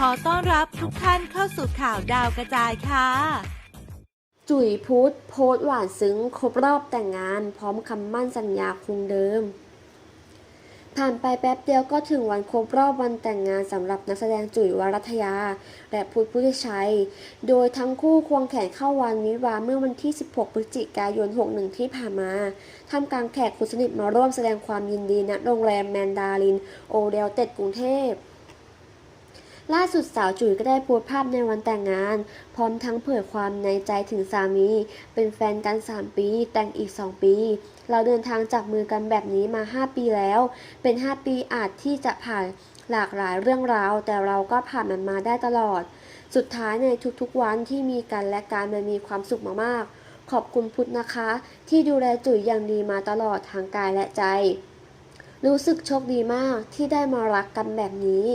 ขอต้อนรับทุกท่านเข้าสู่ข่าวดาวกระจายค่ะ จุ๋ยพุธโพสต์หวานซึ้งครบรอบแต่งงาน พร้อมคำมั่นสัญญาคงเดิม ผ่านไปแป๊บเดียวก็ถึงวันครบรอบวันแต่งงานสำหรับนักแสดงจุ๋ยวรัตยา และพุทธพุทธิชัย โดยทั้งคู่ควงแขนเข้าวันวิวาห์เมื่อวันที่ 16 พฤศจิกายน 61 ที่ผ่านมาทำกลางแขกคนสนิทมาร่วมแสดงความยินดีณโรงแรมแมนดาริน โอเดลเต็ดกรุงเทพ ล่าสุดสาวจุ๋ยก็ได้โพสต์ภาพในวันแต่งงาน พร้อมทั้งเผยความในใจถึงสามี เป็นแฟนกัน 3 ปี แต่งอีก 2 ปี เราเดินทางจับมือกันแบบนี้มา 5 ปีแล้ว เป็น 5 ปีอาจที่จะผ่านหลากหลายเรื่องราว แต่เราก็ผ่านมันมาได้ตลอด สุดท้ายในทุกๆวันที่มีกันและการมันมีความสุขมากๆ ขอบคุณพุทธนะคะ ที่ดูแลจุ๋ยอย่างดีมาตลอดทางกายและใจ รู้สึกโชคดีมากที่ได้มารักกันแบบนี้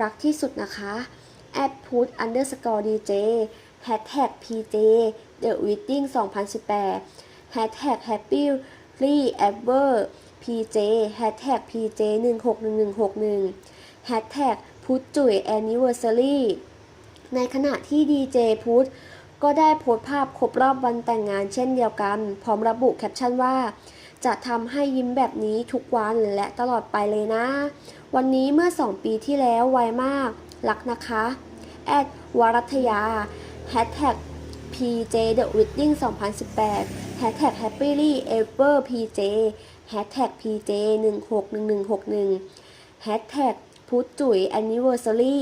รักที่สุดนะคะ at put underscore dj hashtag pj the wedding 2018 hashtag happy ever pj hashtag pj 161161 hashtag พุทธจุ๋ย anniversary ในขณะที่ดีเจพุทธก็ได้โพสต์ภาพครบรอบวันแต่งงานเช่นเดียวกัน พร้อมระบุแคปชั่นว่า จะทำให้ยิ้มแบบนี้ทุกวันและตลอดไปเลยนะ วันนี้เมื่อ 2 ปีที่แล้วไวมาก รักนะคะแอดวรัตยา hashtag pj the wedding 2018 hashtag happily ever pj hashtag pj 161161 hashtag พุทธจุ๋ย anniversary